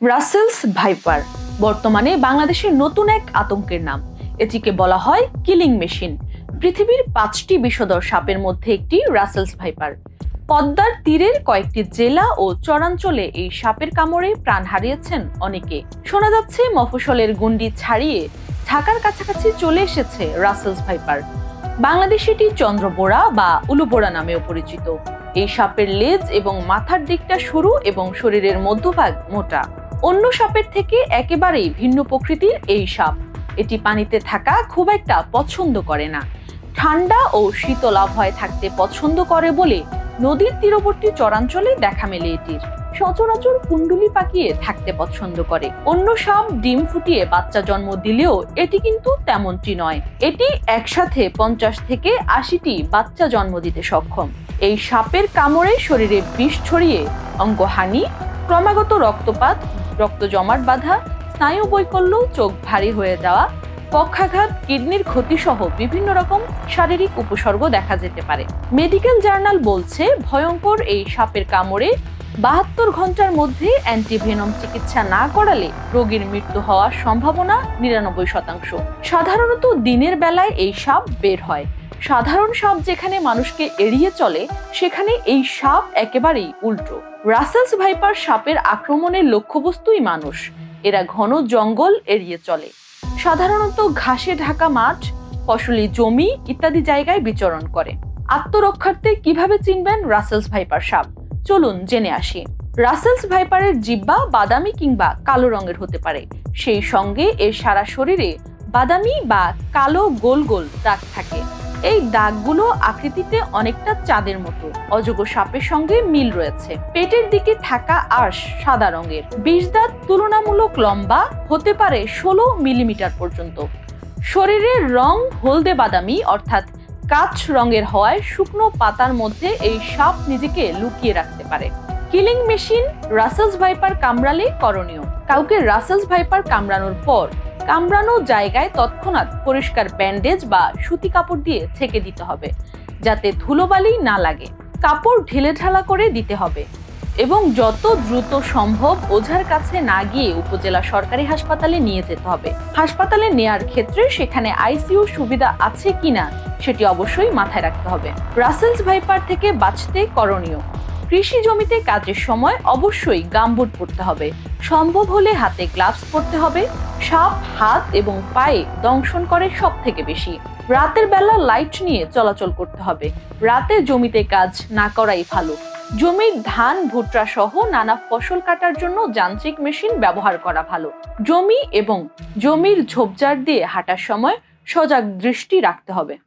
Russell's viper, বর্তমানে বাংলাদেশের নতুন এক আতঙ্কের নাম। এটিকে বলা হয় কিলিং মেশিন। পৃথিবীর পাঁচটি বিষধর সাপের মধ্যে একটি রাসেলস ভাইপার। পদ্মার তীরের কয়েকটি জেলা ও চরাঞ্চলে এই সাপের কামড়ে প্রাণ হারিয়েছেন অনেকে। শোনা যাচ্ছে মফস্বলের গুন্ডি ছাড়িয়ে ঢাকার কাছাকাছি চলে এসেছে রাসেলস ভাইপার। বাংলাদেশে এটি চন্দ্রবোড়া বা উলুবোড়া নামেও পরিচিত। এই সাপের লেজ এবং মাথার দিকটা সরু এবং শরীরের মধ্যভাগ মোটা। অন্য সাপের থেকে একেবারেই ভিন্ন প্রকৃতির এই সাপ। এটি পানিতে থাকা খুব একটা পছন্দ করে না। ঠান্ডা ও শীতল আবহাওয়ায় থাকতে পছন্দ করে বলে নদীর তীরবর্তী চরাঞ্চলে দেখা মেলে এটির। সচরাচর কুণ্ডুলি পাকিয়ে থাকতে পছন্দ করে। অন্য সাপ ডিম ফুটিয়ে বাচ্চা জন্ম দিলেও এটি কিন্তু তেমনটি নয়। এটি একসাথে পঞ্চাশ থেকে আশিটি বাচ্চা জন্ম দিতে সক্ষম। এই সাপের কামড়ে শরীরে বিষ ছড়িয়ে অঙ্গহানি, ক্রমাগত রক্তপাত রক্ত জমাট বাঁধা, স্নায়ু বৈকল্য, চোখ ভারী হয়ে যাওয়া, পক্ষাঘাত, কিডনির ক্ষতি সহ বিভিন্ন রকম শারীরিক উপসর্গ দেখা যেতে পারে। মেডিকেল জার্নাল বলছে, ভয়ঙ্কর এই সাপের কামড়ে বাহাত্তর ঘণ্টার মধ্যে অ্যান্টিভেনম চিকিৎসা না করালে রোগীর মৃত্যু হওয়ার সম্ভাবনা নিরানব্বই শতাংশ। সাধারণত দিনের বেলায় এই সাপ বের হয়। সাধারণ সাপ যেখানে মানুষকে এড়িয়ে চলে, সেখানে এই সাপ একেবারেই উল্টো। রাসেলস ভাইপার সাপের আক্রমণের লক্ষ্যবস্তুই মানুষ। এরা ঘন জঙ্গল এড়িয়ে চলে। সাধারণত ঘাসে ঢাকা মাঠ, ফসলি জমি ইত্যাদি জায়গায় বিচরণ করে। আত্মরক্ষার্থে কীভাবে চিনবেন রাসেলস ভাইপার সাপ? চলুন জেনে আসি। রাসেলস ভাইপারের জিব্বা বাদামি কিংবা কালো রঙের হতে পারে। সেই সঙ্গে এর সারা শরীরে বাদামি বা কালো গোল গোল দাগ থাকে। এই দাগগুলো আকৃতিতে অনেকটা চাঁদের মতো। অজগর সাপের সঙ্গে মিল রয়েছে। পেটের দিকে থাকা আঁশ সাদা রঙের। বিষ দাঁত তুলনামূলক লম্বা, হতে পারে ষোলো মিলিমিটার পর্যন্ত। শরীরের রং হলদে বাদামি অর্থাৎ কাচ রঙের হওয়ায় শুকনো পাতার মধ্যে এই সাপ নিজেকে লুকিয়ে রাখতে পারে। কিলিং মেশিন রাসেলস ভাইপার কামড়ালে করণীয়। কাউকে রাসেলস ভাইপার কামড়ানোর পর কামড়ানো জায়গায় তৎক্ষণাৎ পরিষ্কার ব্যান্ডেজ বা সুতি কাপড় দিয়ে ছেঁকে দিতে হবে, যাতে ধুলোবালি না লাগে। কাপড় ঢেলে ঢালা করে দিতে হবে এবং যত দ্রুত সম্ভব ওঝার কাছে না গিয়ে উপজেলা সরকারি হাসপাতালে নিয়ে যেতে হবে। হাসপাতালে নেয়ার ক্ষেত্রে সেখানে আইসিইউ সুবিধা আছে কিনা সেটি অবশ্যই মাথায় রাখতে হবে। রাসেলস ভাইপার থেকে বাঁচতে করণীয়। কৃষি জমিতে কাজের সময় অবশ্যই গামবুট পরতে হবে। সম্ভব হলে হাতে গ্লাভস পরতে হবে। সাপ, হাত এবং পায়ে দংশন করে সব থেকে বেশি। রাতের বেলা লাইট নিয়ে চলাচল করতে হবে। রাতে জমিতে কাজ না করাই ভালো। জমির ধান, ভুট্টা সহ নানা ফসল কাটার জন্য যান্ত্রিক মেশিন ব্যবহার করা ভালো। জমি এবং জমির ঝোপঝাড় দিয়ে হাঁটার সময় সজাগ দৃষ্টি রাখতে হবে।